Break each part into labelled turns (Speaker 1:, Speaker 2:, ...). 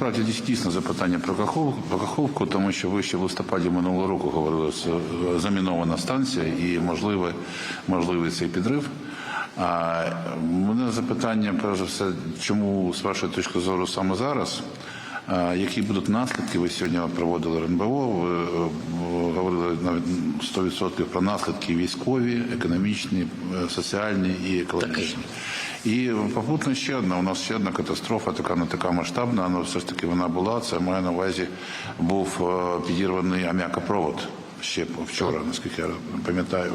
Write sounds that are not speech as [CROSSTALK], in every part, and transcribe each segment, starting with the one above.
Speaker 1: насправді дійс- дійсно запитання про Каховку, Каховку, тому що ви ще в листопаді минулого року говорили, що е, замінована станція і можливий, можливий цей підрив. А мене запитання, перш за все, чому з вашої точки зору саме зараз? Які будуть наслідки? Ви сьогодні проводили РНБО, ви е, говорили навіть 100% про наслідки військові, економічні, е, соціальні і екологічні. І попутно ще одна. У нас ще одна катастрофа, така не така масштабна, але все ж таки вона була. Це маю на увазі був е, підірваний аміакопровод ще вчора, наскільки я пам'ятаю.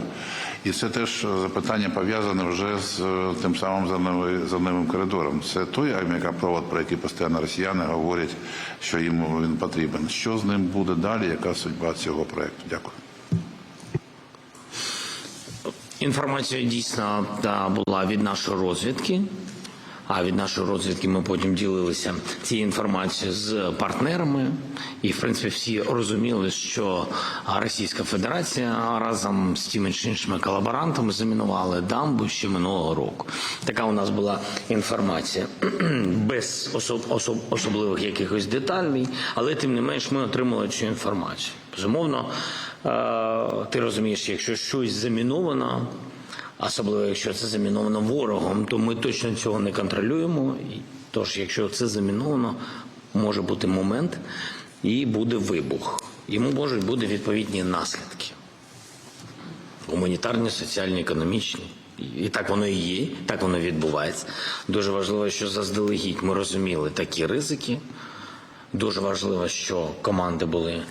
Speaker 1: І це теж запитання пов'язане вже з е, тим самим зерновим, зерновим коридором. Це той аміакопровод, про який постійно росіяни говорять, що їм він потрібен. Що з ним буде далі? Яка судьба цього проекту? Дякую.
Speaker 2: Інформація дійсно була від нашої розвідки. А від нашої розвідки ми потім ділилися цією інформацією з партнерами, і в принципі всі розуміли, що Російська Федерація разом з тими чи іншими колаборантами замінували дамбу ще минулого року. Така у нас була інформація [CLEARS THROAT] без особ, особ, особливих якихось деталей, але тим не менш ми отримали цю інформацію. Безумовно, е, ти розумієш, якщо щось заміновано. Особливо, якщо це заміновано ворогом, то ми точно цього не контролюємо. Тож, якщо це заміновано, може бути момент і буде вибух. Йому можуть бути відповідні наслідки. Гуманітарні, соціальні, економічні. І так воно і є, так воно відбувається. Дуже важливо, що заздалегідь ми розуміли такі ризики. Дуже важливо, що команди були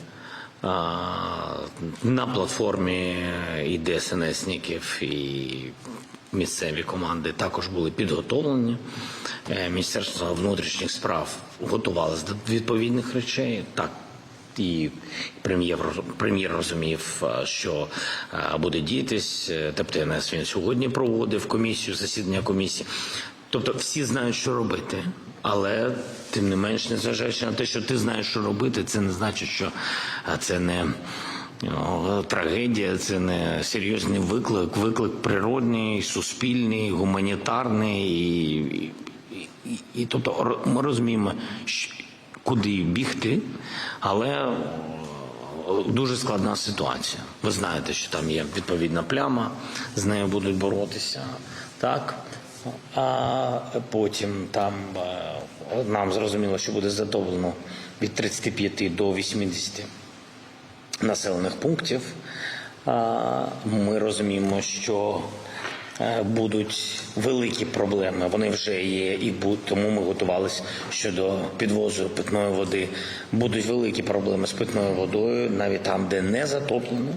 Speaker 2: а, на платформі і ДСНСників, і місцеві команди також були підготовлені. Е, Міністерство внутрішніх справ готувалося до відповідних речей. Так, і прем'єр прем'єр розумів, е, що е, буде діятись. Е, ТПТНС він сьогодні проводив комісію, засідання комісії. Тобто всі знають, що робити, але тим не менш, незважаючи на те, що ти знаєш, що робити, це не значить, що це не трагедія, це не серйозний виклик, виклик природний, суспільний, гуманітарний, і, і, і, і тобто ми розуміємо, куди бігти, але дуже складна ситуація. Ви знаєте, що там є відповідна пляма, з нею будуть боротися. Так? А потім там е, нам зрозуміло, що буде затоплено від 35 до 80 населених пунктів. Ми розуміємо, що е, будуть великі проблеми. Вони вже є, і тому ми готувалися щодо підвозу питної води. Будуть великі проблеми з питною водою, навіть там, де не затоплено.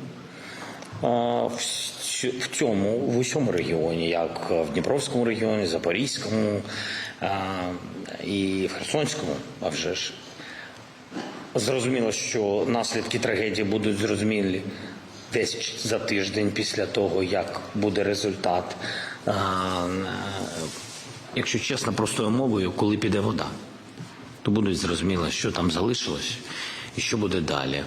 Speaker 2: В цьому в усьому регіоні, як в Дніпровському регіоні, Запорізькому і в Херсонському, а вже ж. Зрозуміло, що наслідки трагедії будуть зрозумілі десь за тиждень після того, як буде результат. Якщо чесно, простою мовою, коли піде вода, то буде зрозуміло, що там залишилось і що буде далі.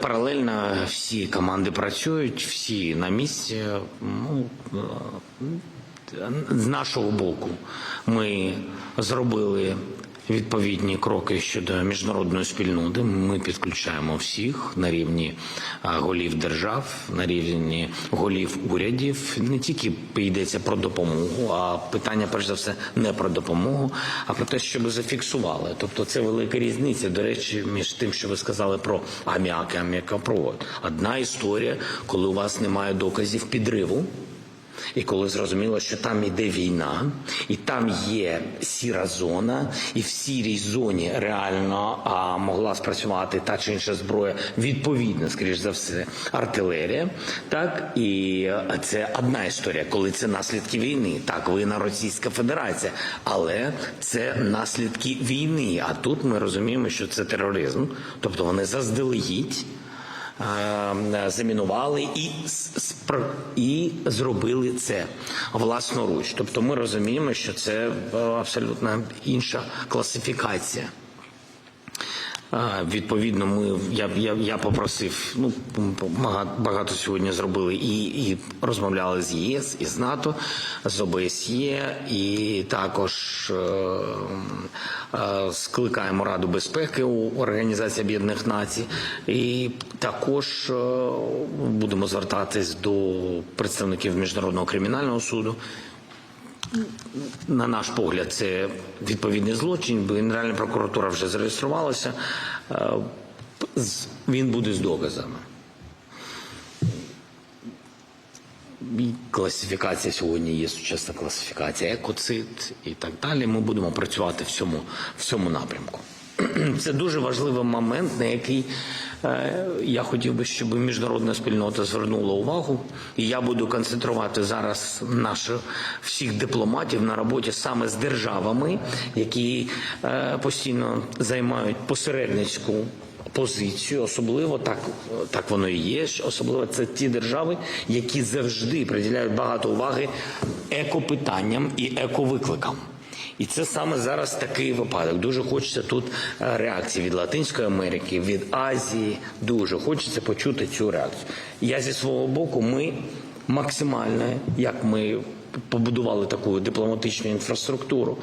Speaker 2: Паралельно всі команди працюють, всі на місці. Ну, е, з нашого боку ми зробили відповідні кроки щодо міжнародної спільноти. Ми підключаємо всіх на рівні голів держав, на рівні голів урядів. Не тільки йдеться про допомогу, а питання, перш за все, не про допомогу, а про те, щоб зафіксували. Тобто це велика різниця. До речі, між тим, що ви сказали про аміак і аміакопровод. Одна історія, коли у вас немає доказів підриву. І коли зрозуміло, що там іде війна, і там є сіра зона, і в сірій зоні реально а, могла спрацювати та чи інша зброя, відповідно, скоріш за все, артилерія. Так і це одна історія, коли це наслідки війни. Так, вина Російська Федерація, але це наслідки війни. А тут ми розуміємо, що це тероризм, тобто вони заздалегідь замінували і, і зробили це власноруч. Тобто ми розуміємо, що це е, абсолютно інша класифікація. Відповідно, ми я, я, я попросив. Ну багато сьогодні зробили і, і розмовляли з ЄС, і з НАТО, з ОБСЄ, і також е, е, скликаємо Раду безпеки у Організації Об'єднаних Націй, і також е, будемо звертатись до представників міжнародного кримінального суду. На наш погляд, це відповідний злочин, бо Генеральна прокуратура вже зареєструвалася. Е, Він буде з доказами. Класифікація сьогодні є сучасна класифікація, екоцид і так далі. Ми будемо працювати в цьому, в цьому напрямку. [CLEARS THROAT] Це дуже важливий момент, на який е, я хотів би, щоб міжнародна спільнота звернула увагу. І я буду концентрувати зараз наших всіх дипломатів на роботі саме з державами, які е, постійно займають посередницьку позицію, особливо так, так воно і є. Особливо це ті держави, які завжди приділяють багато уваги екопитанням і ековикликам. І це саме зараз такий випадок. Дуже хочеться тут е, реакції від Латинської Америки, від Азії. Дуже хочеться почути цю реакцію. Я зі свого боку, ми максимально, як ми побудували таку дипломатичну інфраструктуру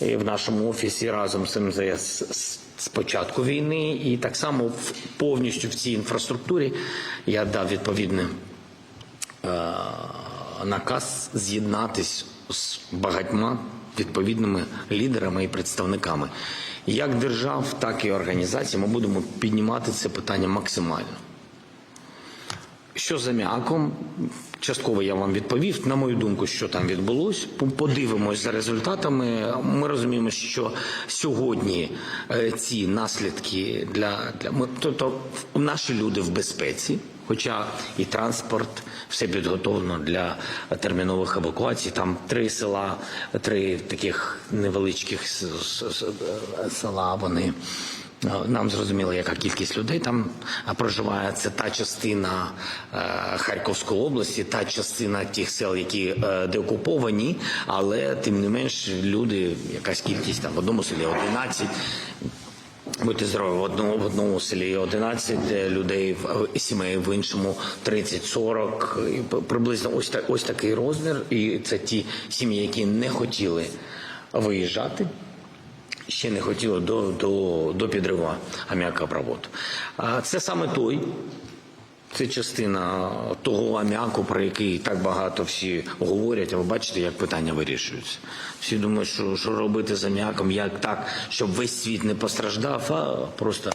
Speaker 2: в нашому офісі разом з МЗС з- початку війни, і так само повністю в цій інфраструктурі я дав відповідне е, наказ з'єднатись з багатьма відповідними лідерами і представниками. Як держав, так і організацій ми будемо піднімати це питання максимально. Що за м'яком? Частково я вам відповів. На мою думку, що там відбулось. Подивимось за результатами. Ми розуміємо, що сьогодні е, ці наслідки для, для тобто наші люди в безпеці, хоча і транспорт, все підготовлено для термінових евакуацій. Там три села, три таких невеличких е, села. Вони нам зрозуміло, яка кількість людей там е, проживає. Це та частина е, Харківської області, та частина тих сел, які е, деокуповані, але тим не менш люди, якась кількість там в одному селі 11, Будьте здорові, в одному, в одному селі 11 людей, в- е, сімей, в іншому 30-40. І п- Приблизно ось, так, ось такий розмір. І це ті сім'ї, які не хотіли виїжджати ще не хотіло до, до, до підриву аміакопроводу. А це саме той. Це частина того аміаку, про який так багато всі говорять. А ви бачите, як питання вирішуються. Всі думають, що, що робити з аміаком, як так, щоб весь світ не постраждав, а просто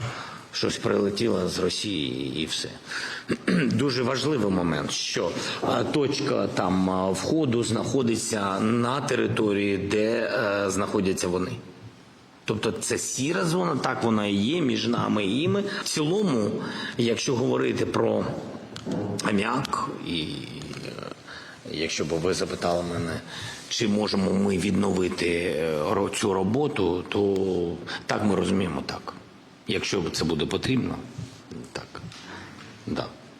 Speaker 2: щось прилетіло з Росії і все. [CLEARS THROAT] Дуже важливий момент, що точка там входу знаходиться на території, де е, знаходяться вони. Тобто це сіра зона, так вона і є між нами і іми. В цілому, якщо говорити про аміак, і е, якщо б ви запитали мене, чи можемо ми відновити е, цю роботу, то так ми розуміємо так. Якщо це буде потрібно,